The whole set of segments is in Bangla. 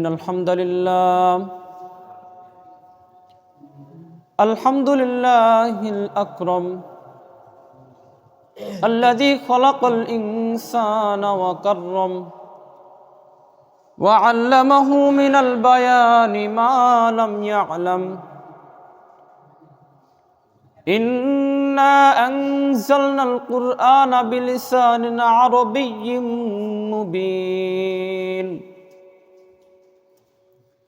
إن الحمد لله. الحمد لله الأكرم. الذي خلق الإنسان وكرم. وعلمه من البيان ما لم يعلم. إنا أنزلنا القرآن بلسان عربي مبين.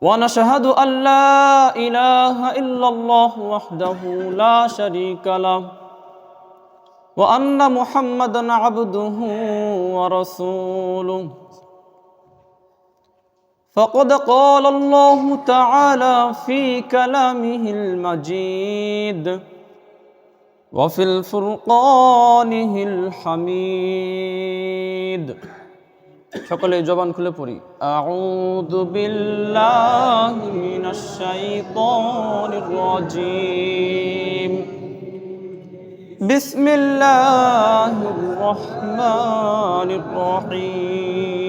ونشهد ان لا اله الا الله وحده لا شريك له وان محمدا عبده ورسوله فقد قال الله تعالى في كلامه المجيد وفي الفرقانه الحميد সকলে জবান খুলে পড়ি। আউযু বিল্লাহি মিনাশ শাইতানির রাজিম। বিসমিল্লাহির রহমানির রহিম।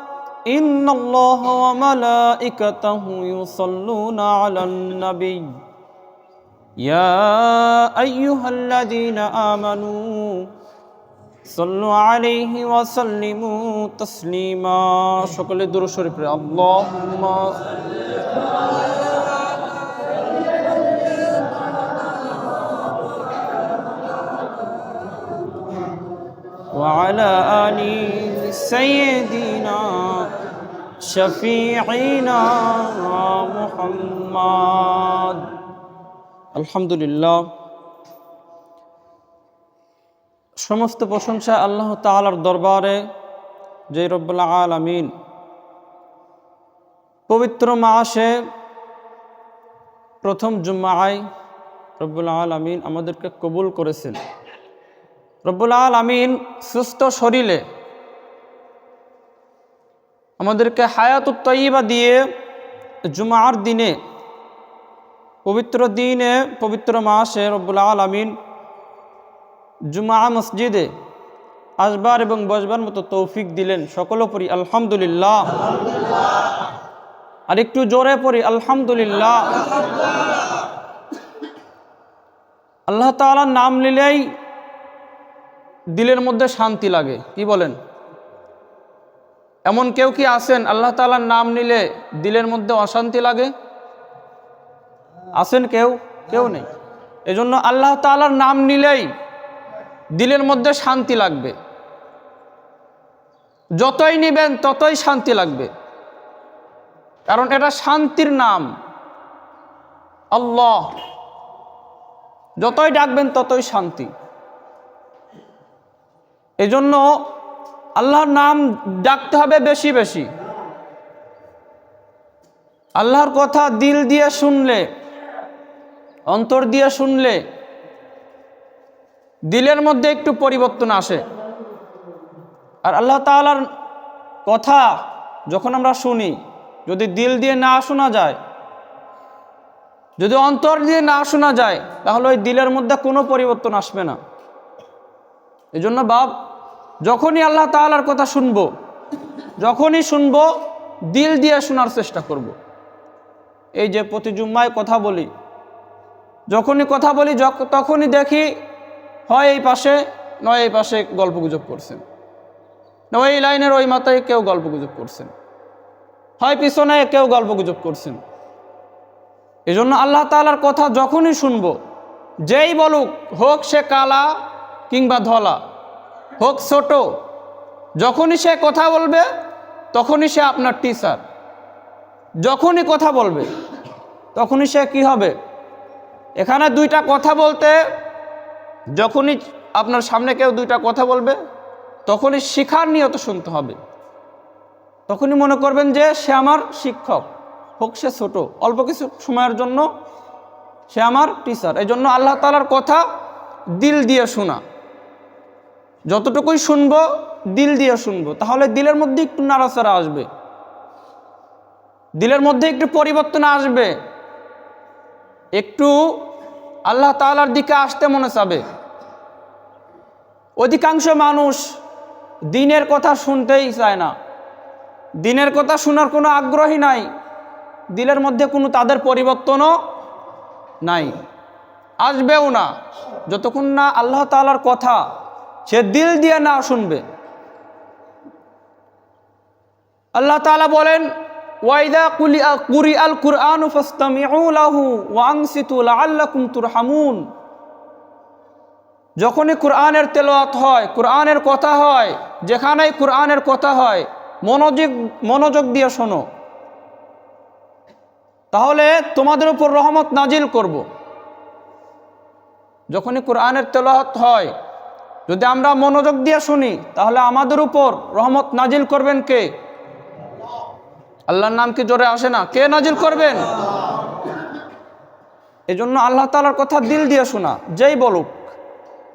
إن الله وملائكته يصلون على النبي يا أيها الذين آمنوا صلوا عليه وسلموا تسليما شكل الدر الشريف اللهم وعلى آل سيدنا شفيعنا محمد الحمد لله সমস্ত প্রশংসা আল্লাহ তাআলার দরবারে যে রব্বুল আলামিন পবিত্র মাসে প্রথম জুম্মায় রব্বুল আলামিন আমাদেরকে কবুল করেছেন রব্বুল আলামিন সুস্থ শরীরে আমাদেরকে হায়াত তৈবা দিয়ে জুমার দিনে, পবিত্র দিনে, পবিত্র মাসে রব্বুল আলমিন জুমা মসজিদে আসবার এবং বসবার মতো তৌফিক দিলেন। সকল পরি আলহামদুলিল্লাহ। আর একটু জোরে পড়ি আলহামদুলিল্লাহ। আল্লাহ তালার নাম নিলেই দিলের মধ্যে শান্তি লাগে। কি বলেন? এমন কেউ কি আছেন? আল্লাহ তালার নাম নিলে দিলের মধ্যে অশান্তি লাগে? আছেন কেউ? কেউ নেই। এজন্য আল্লাহ তালার নাম নিলেই দিলের মধ্যে শান্তি লাগবে। যতই নিবেন ততই শান্তি লাগবে। কারণ এটা শান্তির নাম। আল্লাহ। যতই ডাকবেন ততই শান্তি। এজন্য আল্লাহর নাম ডাকতে হবে বেশি বেশি। আল্লাহর কথা দিল দিয়ে শুনলে, অন্তর দিয়ে শুনলে, দিলের মধ্যে একটু পরিবর্তন আসে। আর আল্লাহ তালার কথা যখন আমরা শুনি, যদি দিল দিয়ে না শোনা যায়, যদি অন্তর দিয়ে না শোনা যায়, তাহলে ওই দিলের মধ্যে কোনো পরিবর্তন আসবে না। এই জন্য বাপ যখনই আল্লাহ তালার কথা শুনব, যখনই শুনব, দিল দিয়ে শোনার চেষ্টা করব। এই যে প্রতি জুম্মায় কথা বলি, যখনই কথা বলি তখনই দেখি হয় এই পাশে, নয় এই পাশে গল্প গুজব করছেন। না ওই লাইনের ওই মাথায় কেউ গল্প গুজব করছেন। হয় পিছনে কেউ গল্প গুজব করছেন। এই জন্য আল্লাহ তালার কথা যখনই শুনব, যেই বলুক, হোক সে কালা কিংবা ধলা হোক ছোট, যখনই সে কথা বলবে, তখনই সে আপনার টিচার যখনই কথা বলবে, তখনই সে কি হবে? এখানে দুইটা কথা বলতে, যখনই আপনার সামনে কেউ দুইটা কথা বলবে, তখনই শিখার নিয়ত শুনতে হবে। তখনই মনে করবেন যে সে আমার শিক্ষক, হোক সে ছোট, অল্প কিছু সময়ের জন্য সে আমার টিচার এই জন্য আল্লাহ তালার কথা দিল দিয়ে শোনা। যতটুকুই শুনব, দিল দিয়ে শুনব, তাহলে দিলের মধ্যে একটু নাড়াচাড়া আসবে। দিলের মধ্যে একটু পরিবর্তন আসবে। একটু আল্লাহ তালার দিকে আসতে মনে চাবে। অধিকাংশ মানুষ দিনের কথা শুনতেই চায় না। দিনের কথা শোনার কোনো আগ্রহী নাই। দিলের মধ্যে কোনো তাদের পরিবর্তনও নাই। আসবেও না। যতক্ষণ না আল্লাহ তালার কথা সে দিল দিয়ে না শুনবে। আল্লাহ তালা বলেন ওয়াইদা কুরি আল কুরআন তুরহামুন। যখনই কোরআনের তেলাওয়াত হয়, কোরআনের কথা হয়, যেখানেই কোরআনের কথা হয়, মনোযোগ মনোযোগ দিয়ে শোনো। তাহলে তোমাদের উপর রহমত নাজিল করব। যখনই কোরআনের তেলাওয়াত হয় যদি আমরা মনোযোগ দিয়ে শুনি, তাহলে আমাদের উপর রহমত নাজিল করবেন কে? আল্লাহর নাম কি জোরে আসে না? কে নাজিল করবেন? এই জন্য আল্লাহ তালার কথা দিল দিয়ে শোনা, যেই বলুক।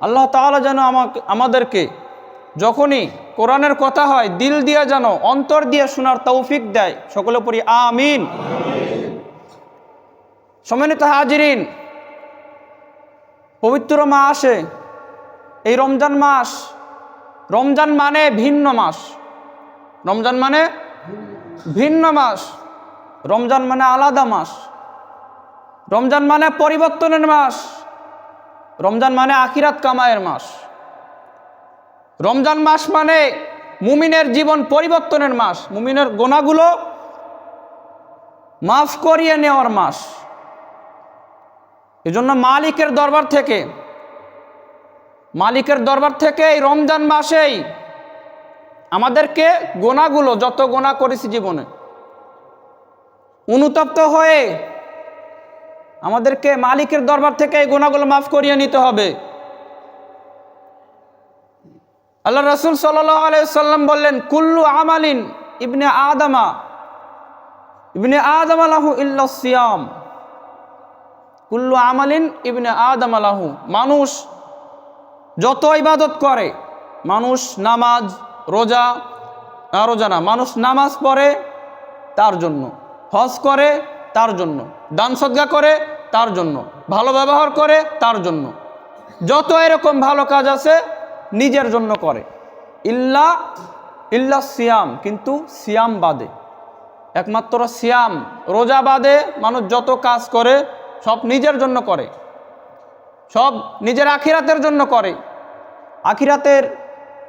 আল্লাহ তাআলা যেন আমাকে, আমাদেরকে যখনই কোরআনের কথা হয়, দিল দিয়ে যেন, অন্তর দিয়ে শোনার তৌফিক দেয়, সকলে পড়ি আমিন। সম্মানিত হাজিরিন, পবিত্র মাসে এই রমজান মাস, রমজান মানে ভিন্ন মাস। রমজান মানে ভিন্ন মাস। রমজান মানে আলাদা মাস। রমজান মানে পরিবর্তনের মাস। রমজান মানে আখিরাত কামায়ের মাস। রমজান মাস মানে মুমিনের জীবন পরিবর্তনের মাস। মুমিনের গোনাগুলো মাফ করিয়ে নেওয়ার মাস। এজন্য মালিকের দরবার থেকে মালিকের দরবার থেকে এই রমজান মাসেই আমাদেরকে গোনাগুলো, যত গোনা করেছি জীবনে, অনুতপ্ত হয়ে আমাদেরকে মালিকের দরবার থেকে এই গোনাগুলো মাফ করিয়ে নিতে হবে। আল্লাহ রসুল সাল্লাম বললেন, কুল্লু আমালিন ইবনে আদামা, ইবনে আদম আলাহু ইল্লা সিয়াম। কুল্লু আমালিন ইবনে আদম আলাহু মানুষ যত ইবাদত করে, মানুষ নামাজ, রোজা, না রোজা না, মানুষ নামাজ পড়ে তার জন্য, হজ করে তার জন্য, দান সদ্গা করে তার জন্য, ভালো ব্যবহার করে তার জন্য। যত এরকম ভালো কাজ আছে, নিজের জন্য করে। ইল্লা ইল্লা সিয়াম, কিন্তু সিয়াম বাদে। একমাত্র সিয়াম, রোজা বাদে মানুষ যত কাজ করে, সব নিজের জন্য করে। সব নিজের আখিরাতের জন্য করে, আখিরাতের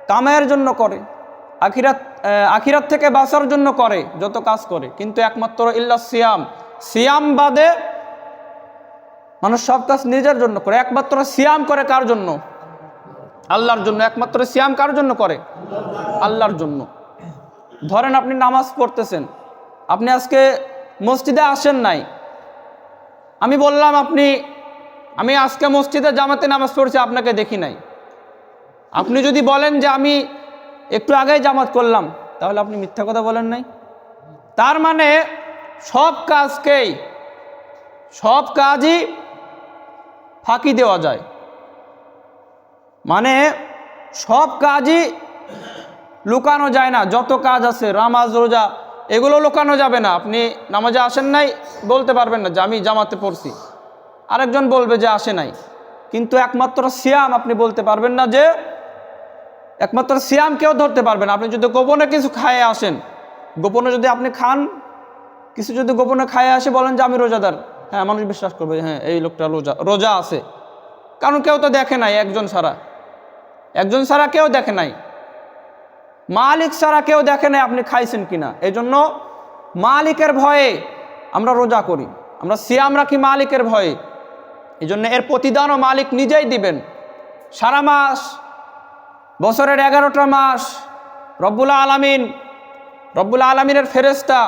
কামায়ের জন্য করে, আখিরাত আখিরাত থেকে বাঁচার জন্য করে, যত কাজ করে। কিন্তু একমাত্র ইল্লা সিয়াম। সিয়াম বাদে মানুষ সব কাজ নিজের জন্য করে। একমাত্র সিয়াম করে কার জন্য? আল্লাহর জন্য। একমাত্র সিয়াম কার জন্য করে? আল্লাহর জন্য। ধরেন আপনি নামাজ পড়তেছেন। আপনি আজকে মসজিদে আসেন নাই। আমি বললাম, আপনি আমি আজকে মসজিদে জামাতে নামাজ পড়ছি, আপনাকে দেখি নাই। আপনি যদি বলেন যে আমি একটু আগেই জামাত করলাম, তাহলে আপনি মিথ্যা কথা বলেন নাই। তার মানে সব কাজকেই, সব কাজই ফাঁকি দেওয়া যায়। মানে সব কাজই লুকানো যায় না, যত কাজ আছে রামাজ রোজা, এগুলো লুকানো যাবে না। আপনি নামাজে আসেন নাই, বলতে পারবেন না যে আমি জামাতে পড়ছি। আরেকজন বলবে যে আসে নাই। কিন্তু একমাত্র সিয়াম আপনি বলতে পারবেন না যে, একমাত্র সিয়াম কেউ ধরতে পারবেন আপনি যদি গোপনে কিছু খায়ে আসেন, গোপনে যদি আপনি খান, কিছু যদি গোপনে খায়ে আসে, বলেন যে আমি রোজাদার। হ্যাঁ মানুষ বিশ্বাস করবে হ্যাঁ এই লোকটা রোজা রোজা আছে। কারণ কেউ তো দেখে নাই একজন ছাড়া। একজন ছাড়া কেউ দেখে নাই। মালিক ছাড়া কেউ দেখে নাই আপনি খাইছেন কিনা। এই জন্য মালিকের ভয়ে আমরা রোজা করি। আমরা সিয়াম রাখি মালিকের ভয়ে? এই জন্য এর প্রতিদানও মালিক নিজেই দিবেন। সারা মাস, বছরের এগারোটা মাস, রব্বুল আলামিন, রব্বুল আলমিনের ফেরেস্তা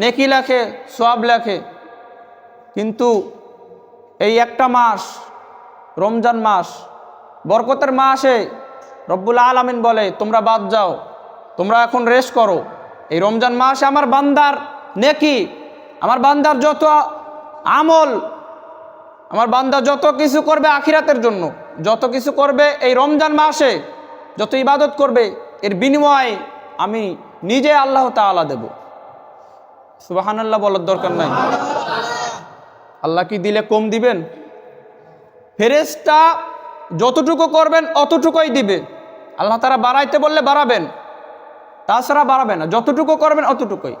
নেকি লেখে সব লেখে। কিন্তু এই একটা মাস, রমজান মাস, বরকতের মাসে রব্বুল আলমিন বলে, তোমরা বাদ যাও, তোমরা এখন রেস্ট করো। এই রমজান মাসে আমার বান্দার নেকি, আমার বান্দার যত আমল আমার বান্দা যত কিছু করবে আখিরাতের জন্য, যত কিছু করবে এই রমজান মাসে, যত ইবাদত করবে, এর বিনিময়ে আমি নিজে আল্লাহ তাআলা দেব। সুবাহানাল্লাহ বলার দরকার নাই। আল্লাহ কি দিলে কম দিবেন? ফেরেস্তা যতটুকু করবেন অতটুকুই দিবে। আল্লাহ তারা বাড়াইতে বললে বাড়াবেন, তাছাড়া বাড়াবে না। যতটুকু করবেন অতটুকুই।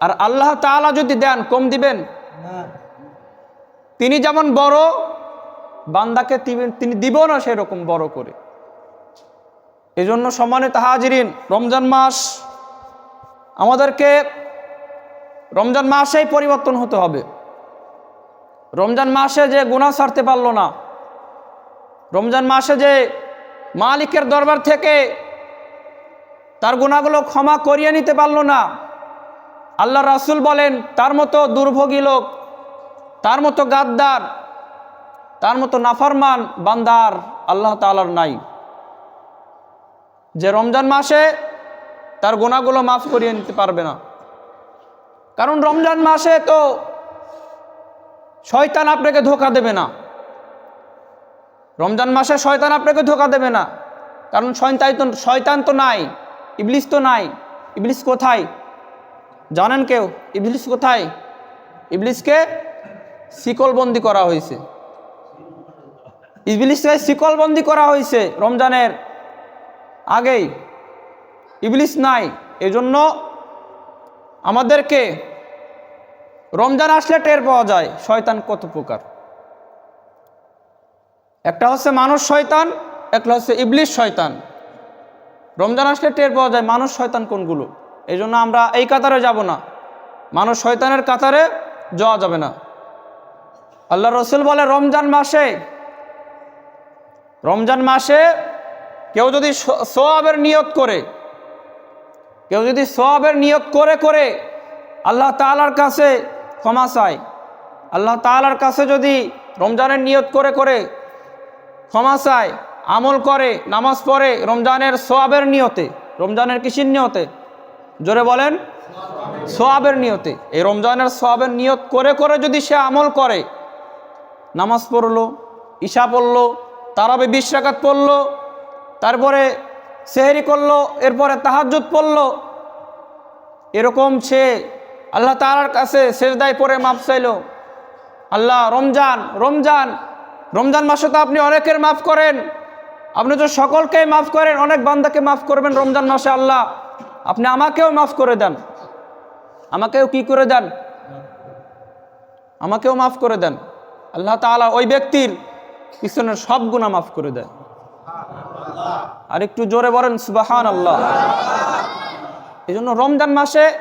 আর আল্লাহ তাআলা যদি দেন, কম দিবেন? তিনি যেমন বড়, বান্দাকে তিনি দিব না সেরকম বড় করে। এই জন্য সম্মানিত হাজিরিন, রমজান মাস আমাদেরকে, রমজান মাসেই পরিবর্তন হতে হবে। রমজান মাসে যে গুণা সারতে পারল না, রমজান মাসে যে মালিকের দরবার থেকে তার গুণাগুলো ক্ষমা করিয়ে নিতে পারল না, আল্লাহ রাসুল বলেন, তার মতো দুর্ভোগী লোক তার মতো গাদ্দার, তার মতো নাফারমান বান্দার আল্লাহ তালার নাই। যে রমজান মাসে তার গোনাগুলো মাফ করিয়ে নিতে পারবে না। কারণ রমজান মাসে তো শয়তান আপনাকে ধোকা দেবে না। রমজান মাসে শয়তান আপনাকে ধোকা দেবে না। কারণ শয়তান তো শয়তান তো নাই, ইবলিস তো নাই। ইবলিস কোথায়? জানেন কেউ? ইবলিস কোথায়? ইবলিসকে শিকলবন্দি করা হয়েছে। ইবলিসকে শিকলবন্দি করা হয়েছে রমজানের আগেই। ইবলিস নাই, এজন্য আমাদেরকে রমজান আসলে টের পাওয়া যায়, শয়তান কত প্রকার। একটা হচ্ছে মানুষ শয়তান, একটা হচ্ছে ইবলিশ শয়তান। রমজান আসলে টের পাওয়া যায় মানুষ শয়তান কোনগুলো। এই আমরা এই কাতারে যাব না। মানুষ শয়তানের কাতারে যাওয়া যাবে না। আল্লাহ রসুল বলে, রমজান মাসে রমজান মাসে কেউ যদি সোয়াবের নিয়ত করে, কেউ যদি সোয়াবের নিয়ত করে করে আল্লাহ তালার কাছে ক্ষমা চায়, আল্লাহ তালার কাছে যদি রমজানের নিয়ত করে করে ক্ষমা চায়, আমল করে, নামাজ পড়ে রমজানের সোয়াবের নিয়তে, রমজানের কিসির নিয়তে? জোরে বলেন, সোয়াবের নিয়তে। এই রমজানের সোয়াবের নিয়ত করে করে যদি সে আমল করে নামাজ পড়ল, ঈশা পড়ল, তারাবে বিশ রাকাত পড়ল, তারপরে সেহেরি করল, এরপরে তাহাজ্জুদ পড়ল। এরকম সে আল্লাহ তালার কাছে শেষদায় পরে মাপ চাইলো। আল্লাহ, রমজান রমজান রমজান মাসে তো আপনি অনেকের মাফ করেন। আপনি তো সকলকেই মাফ করেন, অনেক বান্দাকে মাফ করবেন রমজান মাসে, আল্লাহ। আপনি আমাকেও মাফ করে দেন। আমাকেও কি করে দেন? আমাকেও মাফ করে দেন। আল্লাহ তাআলা ওই ব্যক্তির পিছনের সব গুণা মাফ করে দেয়। আর একটু জোরে বলেন সুবাহান আল্লাহ এই জন্য রমজান মাসে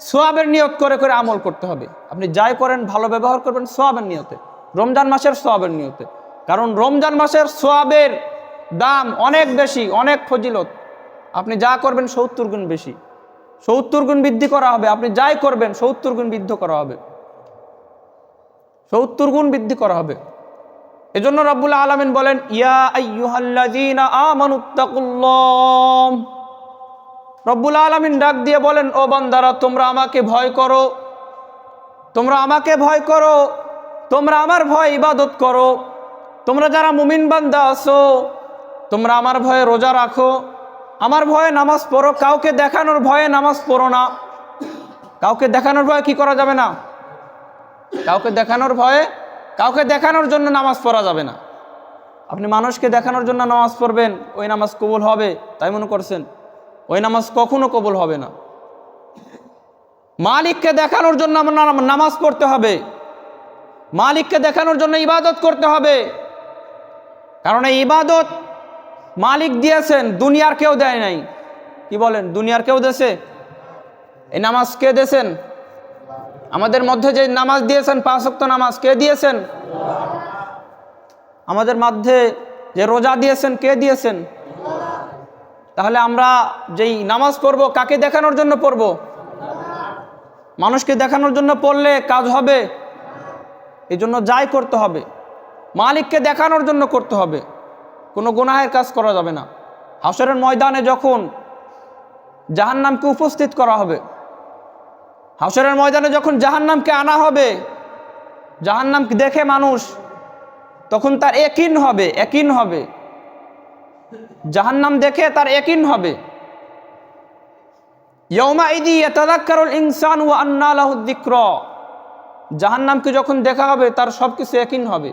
সোয়াবের নিয়ত করে করে আমল করতে হবে। আপনি যাই করেন, ভালো ব্যবহার করবেন সোয়াবের নিয়তে। রমজান মাসের সোয়াবের নিয়তে। কারণ রমজান মাসের সোয়াবের দাম অনেক বেশি, অনেক ফজিলত। আপনি যা করবেন সত্তর গুণ বেশি। সত্তর গুণ বৃদ্ধি করা হবে। আপনি যাই করবেন, সত্তর গুণ বৃদ্ধি করা হবে। সত্তর গুণ বৃদ্ধি করা হবে। এজন্য রব্বুল আলমিন বলেন রব্বুল আলমিন ডাক দিয়ে বলেন, ও বান্দারা, তোমরা আমাকে ভয় করো। তোমরা আমাকে ভয় করো। তোমরা আমার ভয় ইবাদত করো। তোমরা যারা মুমিন বান্দা আছো, তোমরা আমার ভয়ে রোজা রাখো। আমার ভয়ে নামাজ পড়ো। কাউকে দেখানোর ভয়ে নামাজ পড়ো না। কাউকে দেখানোর ভয়ে কি করা যাবে না? কাউকে দেখানোর ভয়ে কাউকে দেখানোর জন্য নামাজ পড়া যাবে না। আপনি মানুষকে দেখানোর জন্য নামাজ পড়বেন, ওই নামাজ কবুল হবে, তাই মনে করছেন? ওই নামাজ কখনো কবুল হবে না। মালিককে দেখানোর জন্য নামাজ পড়তে হবে। মালিককে দেখানোর জন্য ইবাদত করতে হবে। কারণ এই ইবাদত মালিক দিয়েছেন, দুনিয়ার কেউ দেয় নাই। কি বলেন, দুনিয়ার কেউ দেশে এই নামাজ কে দেছেন? আমাদের মধ্যে যে নামাজ দিয়েছেন পাঁচক্ত নামাজ কে দিয়েছেন? আমাদের মধ্যে যে রোজা দিয়েছেন, কে দিয়েছেন? তাহলে আমরা যেই নামাজ পড়ব, কাকে দেখানোর জন্য পড়ব? মানুষকে দেখানোর জন্য পড়লে কাজ হবে। এই জন্য যাই করতে হবে। মালিককে দেখানোর জন্য করতে হবে। কোনো গুনাহের কাজ করা যাবে না। হাসরের ময়দানে যখন জাহান্নামকে উপস্থিত করা হবে হাসরের ময়দানে যখন জাহান্নামকে আনা হবে জাহান্নামকে দেখে মানুষ, তখন তার একিন হবে একিন হবে। জাহান্নাম দেখে তার একিন হবে। ইনসান ও আন্না লাহুদ্দিক্র জাহান্নামকে যখন দেখা হবে, তার সব কিছু একিন হবে।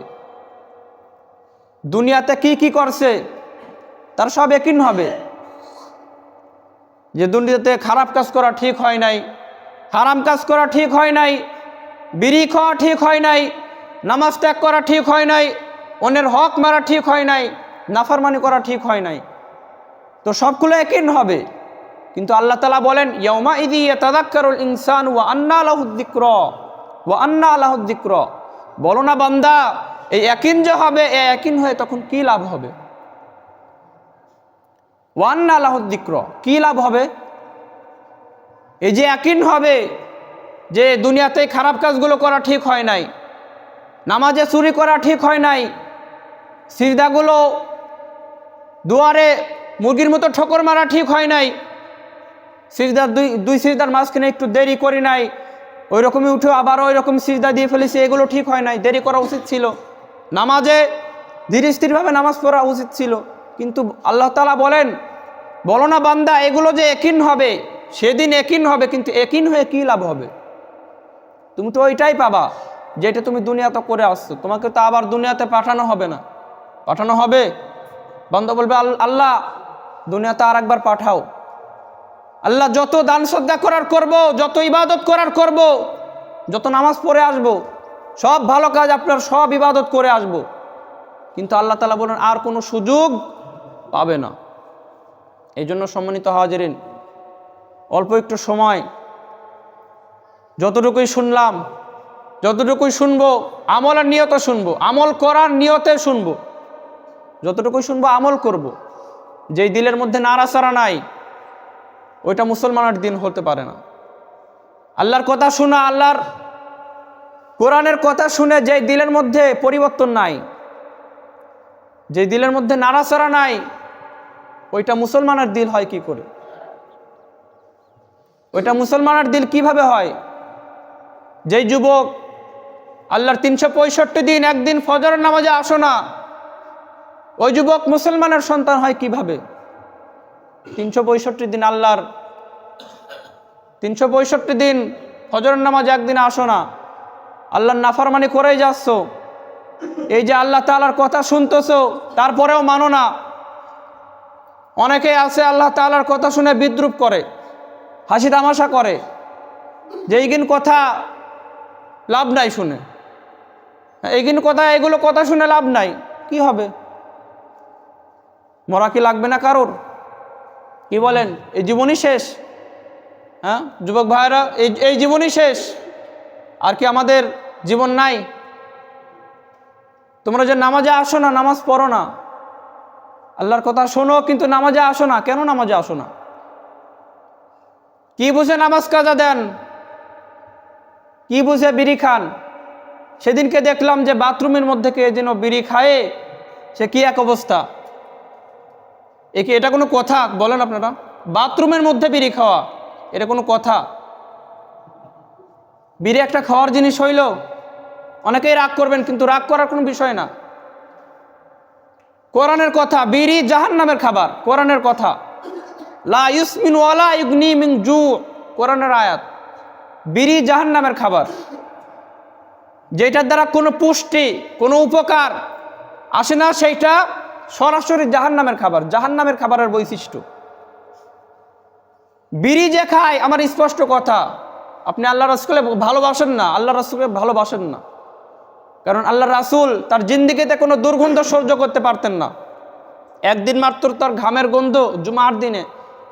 দুনিয়াতে কি কি করছে, তার সব একিন হবে। যে দুনিয়াতে খারাপ কাজ করা ঠিক হয় নাই হারাম কাজ করা ঠিক হয় নাই, বিড়ি খাওয়া ঠিক হয় নাই, নামাজ ত্যাগ করা ঠিক হয় নাই, অন্যের হক মারা ঠিক হয় নাই, নাফারমানি করা ঠিক হয় নাই। তো সবগুলো একিন হবে। কিন্তু আল্লাহ তালা বলেন ইয়মা ইদি তাদাক্কারুল ইনসান ও আন্না আলাহুদ্দিক্র ও আন্না আলাহুদ্দিক্র বলো না বান্দা, এই একিন যে হবে, এ একিন হয়ে তখন কি লাভ হবে? ওয়ান্না আলাহুদ্দিক্র কি লাভ হবে? এই যে একিন হবে যে দুনিয়াতে খারাপ কাজগুলো করা ঠিক হয় নাই, নামাজে চুরি করা ঠিক হয় নাই সিজদাগুলো দুয়ারে মুরগির মতো ঠোকর মারা ঠিক হয় নাই সিজদার দুই দুই সিজদার মাঝখানে একটু দেরি করি নাই ওই রকমই উঠে আবার ওই রকম সিজদা দিয়ে ফেলেছি, এগুলো ঠিক হয় নাই, দেরি করা উচিত ছিল। নামাজে ধীরে স্থিরভাবে নামাজ পড়া উচিত ছিল। কিন্তু আল্লাহ তালা বলেন, বলো না বান্দা, এগুলো যে একিন হবে সেদিন একিন হবে, কিন্তু একিন হয়ে কী লাভ হবে? তুমি তো ওইটাই পাবা, যেটা তুমি দুনিয়াতে করে আসছো। তোমাকে তো আবার দুনিয়াতে পাঠানো হবে না। পাঠানো হবে? বন্ধ বলবে, আল- আল্লাহ, দুনিয়াতে আর একবার পাঠাও। আল্লাহ, যত দান শ্রদ্ধা করার করব, যত ইবাদত করার করব, যত নামাজ পড়ে আসব, সব ভালো কাজ আপনার সব ইবাদত করে আসব। কিন্তু আল্লাহ তালা বলেন, আর কোনো সুযোগ পাবে না। এই জন্য সম্মানিত হাজিরিন অল্প একটু সময়। যতটুকুই শুনলাম, যতটুকুই শুনব আমলের নিয়তে শুনব, আমল করার নিয়তে শুনব, যতটুকুই শুনব, আমল করব। যেই দিলের মধ্যে নাড়াচাড়া নাই, ওইটা মুসলমানের দিন হতে পারে না। আল্লাহর কথা শোনা, আল্লাহর কোরআনের কথা শুনে যেই দিলের মধ্যে পরিবর্তন নাই, যেই দিলের মধ্যে নাড়াচাড়া নাই, ওইটা মুসলমানের দিল হয় কি করে? ওইটা মুসলমানের দিল কীভাবে হয়? যেই যুবক আল্লাহর তিনশো পঁয়ষট্টি দিন একদিন ফজরের নামাজে আসো না, ওই যুবক মুসলমানের সন্তান হয় কীভাবে? তিনশো পঁয়ষট্টি দিন আল্লাহর তিনশো পঁয়ষট্টি দিন ফজরের নামাজে একদিন আসো না, আল্লাহর নাফারমানি করেই যাচ্ছ। এই যে আল্লাহ তালার কথা শুনতেছো, তারপরেও মানো না। অনেকে আছে আল্লাহ তালার কথা শুনে বিদ্রুপ করে। হাসি তামাশা করে। যে এইগিন কথা লাভ নাই শুনে। এইগিন কথা এগুলো কথা শুনে লাভ নাই। কি হবে? মরা কি লাগবে না কারোর? কি বলেন? এই জীবনই শেষ। হ্যাঁ? যুবক ভাইরা এই এই জীবনই শেষ। আর কি আমাদের জীবন নাই? তোমরা যে নামাজে আসো না, নামাজ পড়ো না। আল্লাহর কথা শোনো, কিন্তু নামাজে আসো না। কেন নামাজে আসো না? কি বুঝে নামাজ কাজা দেন? কি বুঝে বিড়ি খান? সেদিনকে দেখলাম যে বাথরুমের মধ্যে কে যেন বিড়ি খায়, সে কি এক অবস্থা? একে এটা কোনো কথা? বলেন আপনারা। বাথরুমের মধ্যে বিড়ি খাওয়া, এটা কোনো কথা? বিড়ি একটা খাওয়ার জিনিস হইল, অনেকেই রাগ করবেন, কিন্তু রাগ করার কোনো বিষয় না। কোরআনের কথা, বিড়ি জাহান নামের খাবার, কোরআনের কথা। লা জু, কোরআনের আয়াত। বিড়ি জাহান নামের খাবার। যেটার দ্বারা কোনো পুষ্টি, কোনো উপকার আসে না, সেইটা সরাসরি জাহান নামের খাবার জাহান নামের খাবারের বৈশিষ্ট্য। বিড়ি যে খায়, আমার স্পষ্ট কথা। আপনি আল্লাহ রাসুলকে ভালোবাসেন না আল্লাহ রাসুলকে ভালোবাসেন না। কারণ আল্লাহ রাসুল তার জিন্দিগিতে কোনো দুর্গন্ধ সহ্য করতে পারতেন না। একদিন মাত্র তার ঘামের গন্ধ, জুমার দিনে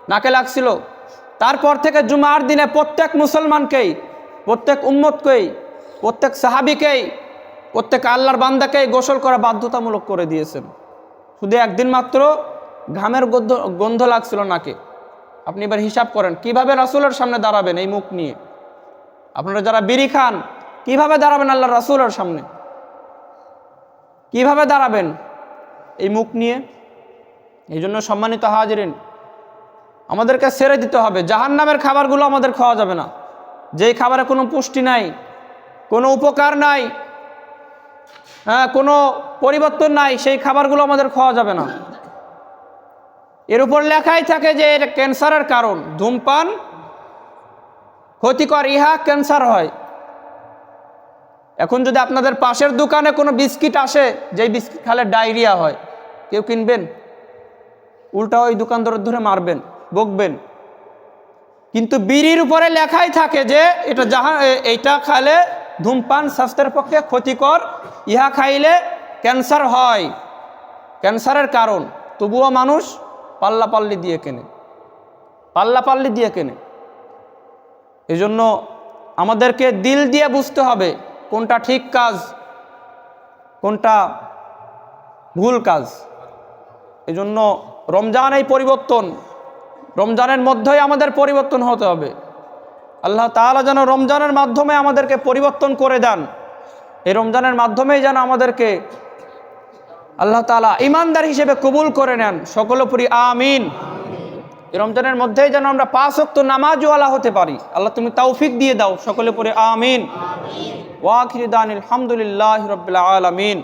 নাকে লাগছিল। তারপর থেকে জুমার দিনে প্রত্যেক মুসলমানকেই, প্রত্যেক উম্মতকেই, প্রত্যেক সাহাবিকেই, প্রত্যেক আল্লাহর বান্দাকেই গোসল করা বাধ্যতামূলক করে দিয়েছেন। শুধু একদিন মাত্র ঘামের গন্ধ গন্ধ লাগছিল নাকে। আপনি এবার হিসাব করেন, কীভাবে রাসুলের সামনে দাঁড়াবেন এই মুখ নিয়ে? আপনারা যারা বিড়ি খান, কীভাবে দাঁড়াবেন আল্লাহ রাসুলের সামনে? কীভাবে দাঁড়াবেন এই মুখ নিয়ে? এই জন্য সম্মানিত হাজিরিন আমাদেরকে ছেড়ে দিতে হবে। জাহান নামের খাবারগুলো আমাদের খাওয়া যাবে না। যেই খাবারে কোনো পুষ্টি নাই, কোনো উপকার নাই হ্যাঁ কোনো পরিবর্তন নাই, সেই খাবারগুলো আমাদের খাওয়া যাবে না। এর উপর লেখাই থাকে যে এটা ক্যান্সারের কারণ। ধূমপান ক্ষতিকর, ইহা ক্যান্সার হয়। এখন যদি আপনাদের পাশের দোকানে কোনো বিস্কিট আসে, যেই বিস্কিট খালে ডায়রিয়া হয়, কেউ কিনবেন? উল্টা ওই দোকানদার ধরে মারবেন। বকবেন। কিন্তু বিড়ির উপরে লেখাই থাকে যে এটা যাহা এইটা খাইলে ধূমপান স্বাস্থ্যের পক্ষে ক্ষতিকর, ইহা খাইলে ক্যান্সার হয়। ক্যান্সারের কারণ, তবুও মানুষ পাল্লা পাল্লি দিয়ে কেনে। পাল্লা পাল্লি দিয়ে কেনে। এজন্য আমাদেরকে দিল দিয়ে বুঝতে হবে কোনটা ঠিক কাজ, কোনটা ভুল কাজ। এজন্য রমজান এই পরিবর্তন রমজানের মধ্যেই আমাদের পরিবর্তন হতে হবে। আল্লাহ তাআলা যেন রমজানের মাধ্যমে আমাদেরকে পরিবর্তন করে দেন। এই রমজানের মাধ্যমেই যেন আমাদেরকে আল্লাহ তাআলা ইমানদার হিসেবে কবুল করে নেন। সকলোপরি আমিন। এই রমজানের মধ্যেই যেন আমরা পাঁচ অক্ত নামাজওয়ালা হতে পারি। আল্লাহ তুমি তৌফিক দিয়ে দাও। সকলে পরে আমিন ওয়াখির দান আলহামদুলিল্লাহ রবিল আলমিন।